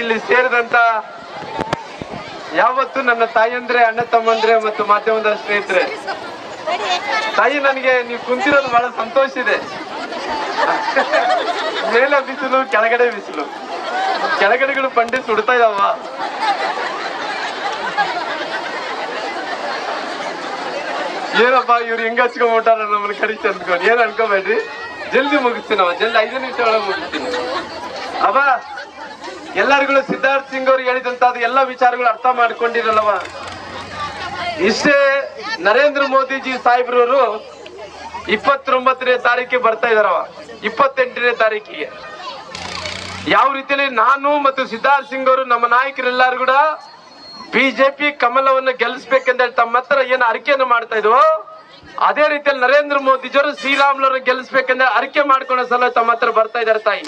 ಇಲ್ಲಿ ಸೇರಿದಂತ ಯಾವತ್ತು ನನ್ನ ತಾಯಂದ್ರೆ, ಅಣ್ಣ ತಮ್ಮಂದ್ರೆ ಮತ್ತು ಮಾಧ್ಯಮದ ಸ್ನೇಹಿತರೆ, ತಾಯಿ ನನಗೆ ನೀವು ಕುಂತಿರೋದು ಬಹಳ ಸಂತೋಷ ಇದೆ. ಮೇಲೆ ಬಿಸಿಲು, ಕೆಳಗಡೆ ಬಿಸಿಲು. ಕೆಳಗಡೆಗಳು ಬಂಡಿ ಸುಡ್ತಾ ಇದಾವ. ಏನಪ್ಪ ಇವ್ರು ಹೆಂಗ ಹಚ್ಕೊಂಡ್ಬಿಟ್ಟಾರ ನಮ್ಮನ್ನ ಕಡಿಸಿ ಅನ್ಕೊಂಡು ಏನ್ ಅನ್ಕೋಬೇಡ್ರಿ? ಜಲ್ದಿ ಮುಗಿಸ್ತೀನವ ಜಲ್ದಿ ಐದು ನಿಮಿಷ ಒಳಗೆ ಮುಗಿಸ್ತೀನಿ. ಅವ ಎಲ್ಲರಿಗೂ ಸಿದ್ಧಾರ್ಥ್ ಸಿಂಗ್ ಅವರು ಹೇಳಿದಂತ ಎಲ್ಲ ವಿಚಾರಗಳು ಅರ್ಥ ಮಾಡ್ಕೊಂಡಿರಲ್ಲವ? ಇಷ್ಟೇ ನರೇಂದ್ರ ಮೋದಿಜಿ ಸಾಹೇಬ್ರವರು ಇಪ್ಪತ್ತೊಂಬತ್ತನೇ ತಾರೀಕಿಗೆ ಬರ್ತಾ ಇದಾರವ ಇಪ್ಪತ್ತೆಂಟನೇ ತಾರೀಕಿಗೆ. ಯಾವ ರೀತಿಯಲ್ಲಿ ನಾನು ಮತ್ತು ಸಿದ್ಧಾರ್ಥ್ ಸಿಂಗ್ ಅವರು ನಮ್ಮ ನಾಯಕರೆಲ್ಲರೂ ಕೂಡ ಬಿಜೆಪಿ ಕಮಲವನ್ನು ಗೆಲ್ಲಿಸ್ಬೇಕೆಂದೇಳಿ ತಮ್ಮ ಹತ್ರ ಏನು ಅರಿಕೆಯನ್ನು ಮಾಡ್ತಾ ಇದ್ವು, ಅದೇ ರೀತಿಯಲ್ಲಿ ನರೇಂದ್ರ ಮೋದಿಜಿಯವರು ಶ್ರೀರಾಮ್ಲವ್ರನ್ನ ಗೆಲ್ಲಿಸ್ಬೇಕೆಂದ್ರೆ ಅರಿಕೆ ಮಾಡ್ಕೊಳ್ಳೋ ಸಲ ತಮ್ಮ ಹತ್ರ ಬರ್ತಾ ಇದ್ದಾರೆ ತಾಯಿ.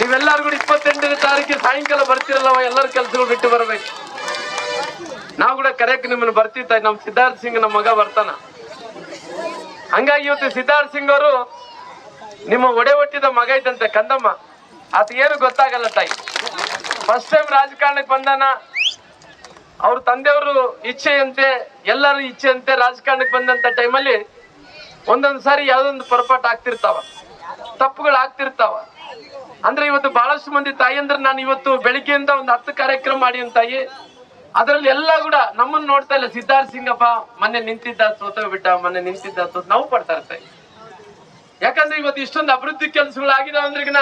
ನೀವೆಲ್ಲರೂ ಕೂಡ ಇಪ್ಪತ್ತೆಂಟನೇ ತಾರೀಕಿಗೆ ಸಾಯಂಕಾಲ ಬರ್ತಿರಲ್ಲವ, ಎಲ್ಲರ ಕೆಲಸಗಳು ಬಿಟ್ಟು ಬರಬೇಕು. ನಾವು ಕೂಡ ಕರೆಯಕ್ಕೆ ನಿಮ್ಮನ್ನು ಬರ್ತಿತ್ತ ನಮ್ಮ ಸಿದ್ಧಾರ್ಥ ಸಿಂಗ್ ನಮ್ಮ ಮಗ ಬರ್ತಾನ. ಹಂಗಾಗಿ ಇವತ್ತು ಸಿದ್ಧಾರ್ಥ ಸಿಂಗ್ ಅವರು ನಿಮ್ಮ ಒಡೆ ಒಟ್ಟಿದ ಮಗ ಇದ್ದಂತೆ ಕಂದಮ್ಮ. ಆತ ಏನು ಗೊತ್ತಾಗಲ್ಲ ತಾಯಿ. ಫಸ್ಟ್ ಟೈಮ್ ರಾಜಕಾರಣಕ್ಕೆ ಬಂದಾನ. ಅವ್ರ ತಂದೆಯವರು ಇಚ್ಛೆಯಂತೆ, ಎಲ್ಲರ ಇಚ್ಛೆಯಂತೆ ರಾಜಕಾರಣಕ್ಕೆ ಬಂದಂತ ಟೈಮಲ್ಲಿ ಒಂದೊಂದು ಸಾರಿ ಯಾವ್ದೊಂದು ಪರ್ಪಾಟ್ ಆಗ್ತಿರ್ತಾವ. ತಪ್ಪುಗಳು ಆಗ್ತಿರ್ತಾವ. ಅಂದ್ರೆ ಇವತ್ತು ಬಹಳಷ್ಟು ಮಂದಿ ತಾಯಿಯಂದ್ರೆ ನಾನು ಇವತ್ತು ಬೆಳಿಗ್ಗೆಯಿಂದ ಒಂದು ಹತ್ತು ಕಾರ್ಯಕ್ರಮ ಮಾಡಿ ತಾಯಿ. ಅದರಲ್ಲಿ ಎಲ್ಲ ಕೂಡ ನಮ್ಮನ್ನ ನೋಡ್ತಾ ಇಲ್ಲ. ಸಿದ್ಧಾರ್ ಸಿಂಗಪ್ಪ ಮೊನ್ನೆ ನಿಂತಿದ್ದ ಸೋತೋಗ್ಬಿಟ್ಟ ಬಿಟ್ಟ, ಮೊನ್ನೆ ನಿಂತಿದ್ದ ಸೋತ್ ನಾವು ಪಡ್ತಾ ಇರ್ತಾಯಿ ಯಾಕಂದ್ರೆ ಇವತ್ತು ಇಷ್ಟೊಂದು ಅಭಿವೃದ್ಧಿ ಕೆಲಸಗಳು ಆಗಿದಾವ ಅಂದ್ರಿಗಿನ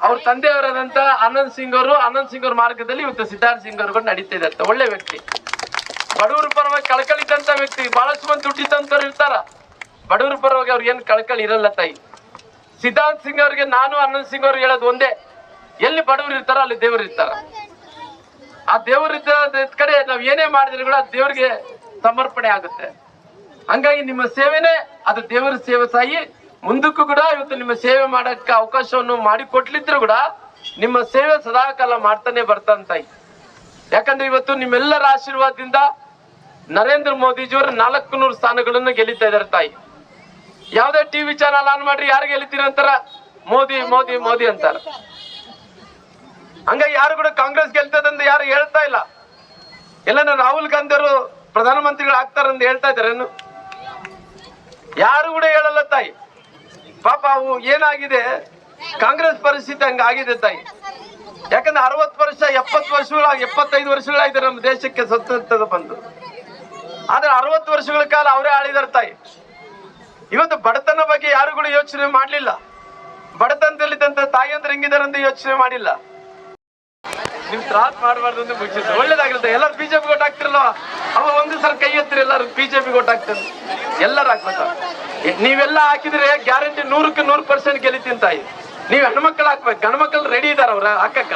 ಅವ್ರ ತಂದೆಯವರಾದಂತ ಆನಂದ್ ಸಿಂಗ್ ಅವರು, ಆನಂದ್ ಸಿಂಗ್ ಅವ್ರ ಮಾರ್ಗದಲ್ಲಿ ಇವತ್ತು ಸಿದ್ಧಾರ್ ಸಿಂಗ್ ಅವರು ಕೂಡ ನಡೀತಾ ಅಂತ ಒಳ್ಳೆ ವ್ಯಕ್ತಿ. ಬಡವರ ಪರವಾಗಿ ಕಳಕಳಿದಂತ ವ್ಯಕ್ತಿ. ಬಹಳಷ್ಟು ಮಂದಿ ದುಡ್ಡಿದ್ದಂತವ್ರು ಇರ್ತಾರ. ಬಡವರ ಪರವಾಗಿ ಅವ್ರಿಗೆ ಏನ್ ಕಳಕಳಿ ಇರಲ್ಲ ತಾಯಿ. ಸಿದ್ಧಾರ್ಥ್ ಸಿಂಗ್ ಅವ್ರಿಗೆ ನಾನು ಅನಂತ್ ಸಿಂಗ್ ಅವ್ರಿಗೆ ಹೇಳೋದು ಒಂದೇ. ಎಲ್ಲಿ ಬಡವರು ಇರ್ತಾರ ಅಲ್ಲಿ ದೇವರು ಇರ್ತಾರ. ಆ ದೇವ್ರ ಕಡೆ ನಾವು ಏನೇ ಮಾಡಿದ್ರು ಕೂಡ ದೇವ್ರಿಗೆ ಸಮರ್ಪಣೆ ಆಗುತ್ತೆ. ಹಂಗಾಗಿ ನಿಮ್ಮ ಸೇವೆನೇ ಅದು ದೇವರ ಸೇವೆ ಸಾಯಿ ಮುಂದಕ್ಕೂ ಕೂಡ ಇವತ್ತು ನಿಮ್ಮ ಸೇವೆ ಮಾಡಕ್ಕೆ ಅವಕಾಶವನ್ನು ಮಾಡಿ ಕೊಟ್ಲಿದ್ರು ಕೂಡ ನಿಮ್ಮ ಸೇವೆ ಸದಾಕಾಲ ಮಾಡ್ತಾನೆ ಬರ್ತಂತಾಯಿ ಯಾಕಂದ್ರೆ ಇವತ್ತು ನಿಮ್ಮೆಲ್ಲರ ಆಶೀರ್ವಾದದಿಂದ ನರೇಂದ್ರ ಮೋದಿಜಿಯವರು ನಾಲ್ಕು ನೂರು ಸ್ಥಾನಗಳನ್ನು ಗೆಲ್ಲಿತಾ ಇದ್ದಾರೆ ತಾಯಿ. ಯಾವ್ದೇ ಟಿವಿ ಚಾನಲ್ ಆನ್ ಮಾಡ್ರಿ ಯಾರು ಗೆಲ್ತೀರಿ ಅಂತಾರ? ಮೋದಿ ಮೋದಿ ಮೋದಿ ಅಂತಾರ. ಹಂಗ ಯಾರು ಕೂಡ ಕಾಂಗ್ರೆಸ್ ಗೆಲ್ತದಂತ ಯಾರು ಹೇಳ್ತಾ ಇಲ್ಲ. ಎಲ್ಲ ರಾಹುಲ್ ಗಾಂಧಿ ಅವರು ಪ್ರಧಾನಮಂತ್ರಿಗಳು ಆಗ್ತಾರಂತ ಹೇಳ್ತಾ ಇದ್ದಾರೇನು ಯಾರು ಕೂಡ ಹೇಳಲ್ಲ ತಾಯಿ. ಪಾಪ ಅವು ಏನಾಗಿದೆ? ಕಾಂಗ್ರೆಸ್ ಪರಿಸ್ಥಿತಿ ಹಂಗ ಆಗಿದೆ ತಾಯಿ. ಯಾಕಂದ್ರೆ ಅರವತ್ತು ವರ್ಷ, ಎಪ್ಪತ್ತು ವರ್ಷಗಳ, ಎಪ್ಪತ್ತೈದು ವರ್ಷಗಳಾಗಿದೆ ನಮ್ಮ ದೇಶಕ್ಕೆ ಸ್ವತಂತ್ರ ಬಂದು. ಆದ್ರೆ ಅರವತ್ತು ವರ್ಷಗಳ ಕಾಲ ಅವರೇ ಆಳಿದಾರೆ ತಾಯಿ. ಇವತ್ತು ಬಡತನ ಬಗ್ಗೆ ಯಾರು ಕೂಡ ಯೋಚನೆ ಮಾಡಲಿಲ್ಲ. ಬಡತನದಲ್ಲಿದ್ದಂತ ತಾಯಿಯಂದ್ರೆ ಹೆಂಗಿದ್ದಾರೆ ಅಂತ ಯೋಚನೆ ಮಾಡಿಲ್ಲ. ನಿಮ್ ತ್ರಾಸ್ ಮಾಡಬಾರ್ದು ಅಂತ ಮುಗಿಸಿದ್ರು ಒಳ್ಳೇದಾಗಿರುತ್ತೆ ಎಲ್ಲರೂ ಬಿಜೆಪಿ ಓಟ್ ಹಾಕ್ತಿರಲ್ಲ ಅವ ಒಂದು ಸರ್ ಕೈ ಎತ್ತಿರಿ ಎಲ್ಲರೂ ಬಿಜೆಪಿ ಓಟ್ ಹಾಕ್ತಾರೆ ಎಲ್ಲರೂ ಹಾಕ್ಬೇಕು ನೀವೆಲ್ಲ ಹಾಕಿದ್ರೆ ಗ್ಯಾರಂಟಿ ನೂರಕ್ಕೆ ನೂರು ಪರ್ಸೆಂಟ್ ಗೆಲಿತೀನಿ ತಾಯಿ. ನೀವು ಹೆಣ್ಮಕ್ಳು ಹಾಕ್ಬೇಕು. ಗಂಡು ರೆಡಿ ಇದಾರ ಅವ್ರ, ಹಾಕಕ್ಕ.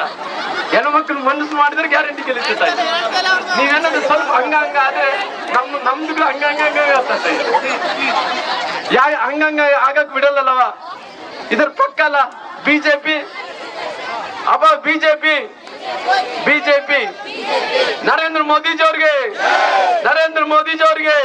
ಹೆಣ್ಮಕ್ಳು ಮನಸ್ಸು ಮಾಡಿದ್ರೆ ಗ್ಯಾರಂಟಿ ಗೆಲಿತಿ ತಾಯಿ. ನೀವೇನಾದ್ರು ಸ್ವಲ್ಪ ಹಂಗ ಹಂಗ ಆದ್ರೆ ನಮ್ ನಮ್ದು ಹಂಗ ಹಂಗ ಹಂಗ ಹಂಗಂಗ ಆಗಕ್ ಬಿಡಲ್ಲವ ಇದ್ರ ಪಕ್ಕಲ್ಲ ಬಿಜೆಪಿ. ಅಬ್ಬ, ಬಿಜೆಪಿ. ಬಿಜೆಪಿ. ನರೇಂದ್ರ ಮೋದಿಜಿ ಅವ್ರಿಗೆ. ನರೇಂದ್ರ ಮೋದಿಜಿ ಅವ್ರಿಗೆ.